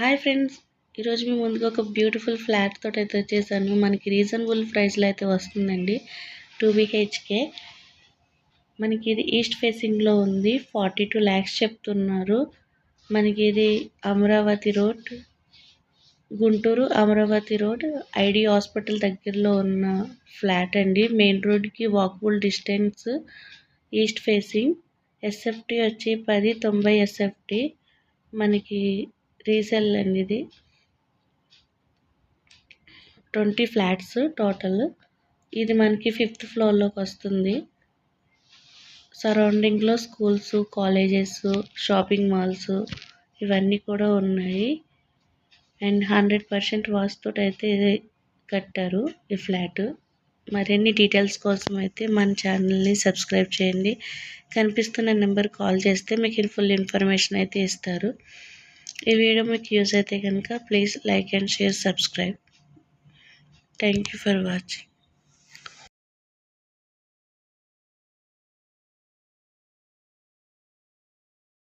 Hi friends. ఈరోజు మేము ముందుగా ఒక బ్యూటిఫుల్ ఫ్లాట్ తోటి అయితే వచ్చేసాను. మనకి రీజనబుల్ ప్రైస్లో అయితే వస్తుందండి. Two BHK. మనకి ఇది ఈస్ట్ ఫేసింగ్లో ఉంది. ఫార్టీ టూ ల్యాక్స్ చెప్తున్నారు. మనకి ఇది Amaravati road Guntur Amaravati road ID hospital దగ్గరలో ఉన్న ఫ్లాట్ అండి. మెయిన్ రోడ్కి walkable distance east facing. SFT వచ్చి పది తొంభై ఎస్ఎఫ్టీ మనకి రీసెల్ అండి ఇది ట్వంటీ ఫ్లాట్స్ టోటల్. ఇది మనకి ఫిఫ్త్ ఫ్లోర్లోకి వస్తుంది. సరౌండింగ్లో స్కూల్స్ కాలేజెస్ షాపింగ్ మాల్స్ ఇవన్నీ కూడా ఉన్నాయి. అండ్ హండ్రెడ్ పర్సెంట్ వాస్తు అయితే ఇది కట్టారు ఈ ఫ్లాట్. మరిన్ని డీటెయిల్స్ కోసం అయితే మన ఛానల్ని సబ్స్క్రైబ్ చేయండి. కనిపిస్తున్న నెంబర్ కాల్ చేస్తే మీకు ఫుల్ ఇన్ఫర్మేషన్ అయితే ఇస్తారు. ఈ వీడియో మీకు యూజ్ అయితే కనుక please like and share subscribe thank you for watching